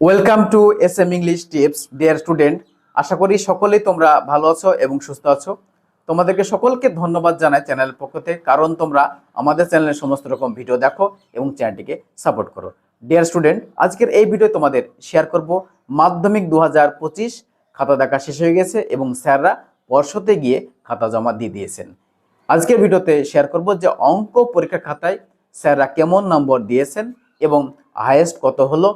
Welcome to S M English tips dear student আশা করি সকলেই তোমরা ভালো আছো এবং সুস্থ আছো। তোমাদেরকে সকলকে ধন্যবাদ জানাই চ্যানেলের পক্ষ থেকে, কারণ তোমরা আমাদের চ্যানেলের সমস্ত রকম ভিডিও দেখো এবং চ্যানেলটিকে সাপোর্ট করো। ডিয়ার স্টুডেন্ট আজকের এই ভিডিও তোমাদের শেয়ার করব মাধ্যমিক দু হাজার পঁচিশ, খাতা দেখা শেষ হয়ে গেছে এবং স্যাররা পর্ষতে গিয়ে খাতা জমা দিয়ে দিয়েছেন। আজকের ভিডিওতে শেয়ার করব যে অঙ্ক পরীক্ষা খাতায় স্যাররা কেমন নম্বর দিয়েছেন এবং হায়েস্ট কত হলো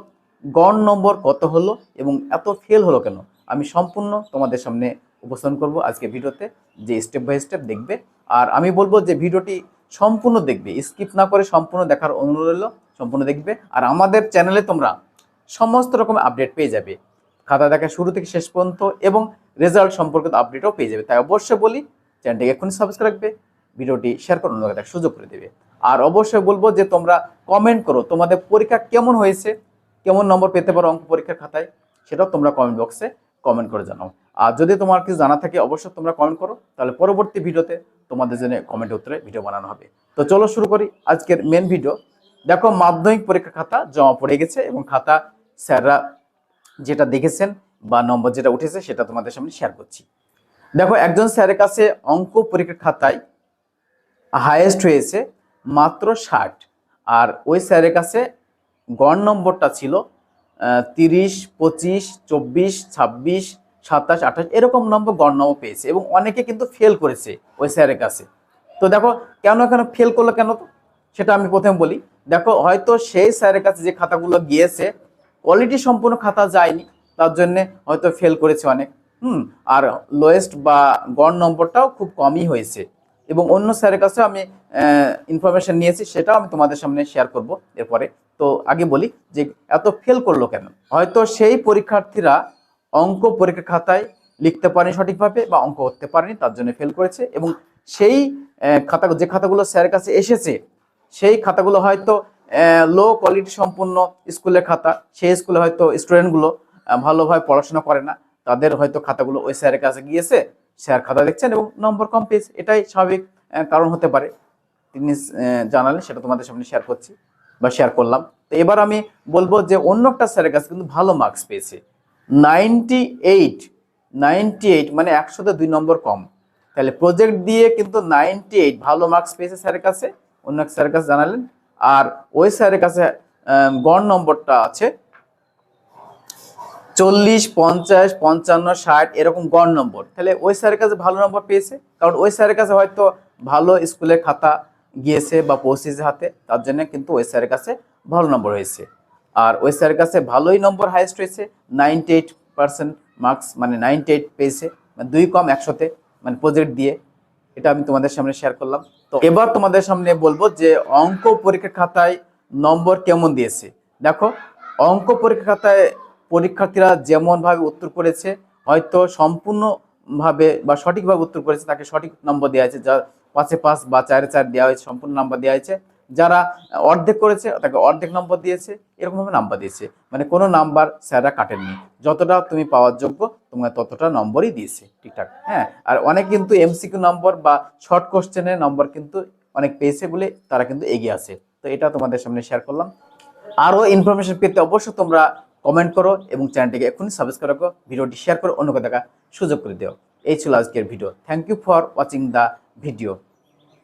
গড় নম্বর কত হলো এবং এত ফেল হলো কেন? আমি সম্পূর্ণ তোমাদের সামনে উপস্থাপন করব আজকে ভিডিওতে, যে স্টেপ বাই স্টেপ দেখবে। আর আমি বলব যে ভিডিওটি সম্পূর্ণ দেখবে স্কিপ না করে সম্পূর্ণ দেখার অনুরোধ রইল, সম্পূর্ণ দেখবে। আর আমাদের চ্যানেলে তোমরা সমস্ত রকম আপডেট পেয়ে যাবে। খাতা দেখা শুরু থেকে শেষ পর্যন্ত এবং রেজাল্ট সম্পর্কিত আপডেটও পেয়ে যাবে। তাই অবশ্যই বলি চ্যানেলটিকে এক্ষুনি সাবস্ক্রাইব রাখবে ভিডিওটি শেয়ার করে অন্য দেখার সুযোগ করে দেবে। আর অবশ্যই বলব যে তোমরা কমেন্ট করো, তোমাদের পরীক্ষা কেমন হয়েছে? কেমন নম্বর পেতে পারো অঙ্ক পরীক্ষার খাতায়, সেটাও তোমরা কমেন্ট বক্সে কমেন্ট করে জানাও। আর যদি তোমার কিছু জানা থাকে, অবশ্যই তোমরা কমেন্ট করো, তাহলে পরবর্তী ভিডিওতে তোমাদের জন্য কমেন্ট উত্তরে ভিডিও বানানো হবে। তো চলো শুরু করি আজকের মেন ভিডিও দেখো, মাধ্যমিক পরীক্ষা খাতা জমা পড়ে গেছে এবং খাতা স্যাররা যেটা দেখেছেন বা নম্বর যেটা উঠেছে, সেটা তোমাদের সামনে শেয়ার করছি। দেখো, একজন স্যারের কাছে অঙ্ক পরীক্ষা খাতায় হায়েস্ট হয়েছে মাত্র ষাট, আর ওই স্যারের কাছে গড় নম্বরটা ছিল তিরিশ, পঁচিশ, চব্বিশ, ছাব্বিশ, সাতাশ, আঠাশ, এরকম নম্বর গড় নম্বর পেয়েছে এবং অনেকে কিন্তু ফেল করেছে ওই স্যারের কাছে। তো দেখো, কেন কেন ফেল করল কেন সেটা আমি প্রথমে বলি। দেখো, হয়তো সেই স্যারের কাছে যে খাতাগুলো গিয়েছে কোয়ালিটি সম্পূর্ণ খাতা যায়নি, তার জন্যে হয়তো ফেল করেছে অনেক। হুম, আর লোয়েস্ট বা গড় নম্বরটাও খুব কমই হয়েছে। এবং অন্য স্যারের কাছে আমি ইনফরমেশন নিয়েছি, সেটাও আমি তোমাদের সামনে শেয়ার করব এরপরে। তো আগে বলি যে এত ফেল করল কেন? হয়তো সেই পরীক্ষার্থীরা অঙ্ক পরীক্ষা খাতায় লিখতে পারেনি সঠিকভাবে বা অঙ্ক করতে পারেনি, তার জন্য ফেল করেছে এবং সেই খাতা, যে খাতাগুলো স্যারের কাছে এসেছে, সেই খাতাগুলো হয়তো লো কোয়ালিটি সম্পূর্ণ স্কুলের খাতা, সেই স্কুলে হয়তো স্টুডেন্টগুলো ভালোভাবে পড়াশোনা করে না, তাদের হয়তো খাতাগুলো ওই স্যারের কাছে গিয়েছে স্যার খাতা দেখছেন এবং নম্বর কম পেয়েছে। এটাই স্বাভাবিক কারণ হতে পারে। তিনি জানালেন, সেটা তোমাদের সামনে শেয়ার করছি বা শেয়ার করলাম। তো এবার আমি বলব যে অন্য একটা স্যারের কাছে কিন্তু ভালো মার্কস পেয়েছে। নাইনটি এইট নাইনটি এইট মানে একশোতে দুই নম্বর কম। তাহলে প্রজেক্ট দিয়ে কিন্তু নাইনটি এইট ভালো মার্কস পেয়েছে স্যারের কাছে। অন্য এক স্যারের কাছে জানালেন। আর ওই স্যারের কাছে গড় নম্বরটা আছে চল্লিশ, পঞ্চাশ, পঞ্চান্ন, ষাট, এরকম গড় নম্বর। তাহলে ওই স্যারের কাছে ভালো নম্বর পেয়েছে, কারণ ওই স্যারের কাছে হয়তো ভালো স্কুলের খাতা গিয়েছে বা পৌঁছেছে হাতে, তার জন্য কিন্তু ওই স্যারের কাছে ভালো নম্বর হয়েছে। আর ওই স্যারের কাছে ভালোই নম্বর হাইয়েস্ট হয়েছে নাইনটি এইট পার্সেন্ট মার্কস মানে নাইনটি এইট পেয়েছে মানে দুই কম একশোতে মানে প্রজেক্ট দিয়ে। এটা আমি তোমাদের সামনে শেয়ার করলাম। তো এবার তোমাদের সামনে বলব যে অঙ্ক পরীক্ষা খাতায় নম্বর কেমন দিয়েছে। দেখো, অঙ্ক পরীক্ষা খাতায় পরীক্ষার্থীরা যেমনভাবে উত্তর করেছে, হয়তো সম্পূর্ণভাবে বা সঠিকভাবে উত্তর করেছে, তাকে সঠিক নম্বর দেওয়া হয়েছে যা পাঁচে পাঁচ বা চারে চার দেওয়া হয়েছে, সম্পূর্ণ নাম্বার দেওয়া হয়েছে। যারা অর্ধেক করেছে, তাকে অর্ধেক নম্বর দিয়েছে, এরকমভাবে নাম্বার দিয়েছে। মানে কোনো নাম্বার স্যাররা কাটেননি। যতটা তুমি পাওয়ার যোগ্য, তোমার ততটা নম্বরই দিয়েছে, ঠিকঠাক। হ্যাঁ আর অনেক কিন্তু এমসিকিউ নম্বর বা শর্ট কোশ্চেনের নম্বর কিন্তু অনেক পেয়েছে বলে তারা কিন্তু এগিয়ে আছে। তো এটা তোমাদের সামনে শেয়ার করলাম। আরও ইনফরমেশন পেতে অবশ্যই তোমরা কমেন্ট করো এবং চ্যানেলটিকে এখনই সাবস্ক্রাইব রাখো, ভিডিওটি শেয়ার করে অন্যকে দেখা সুযোগ করে দিও। এই ছিল আজকের video thank you for watching the video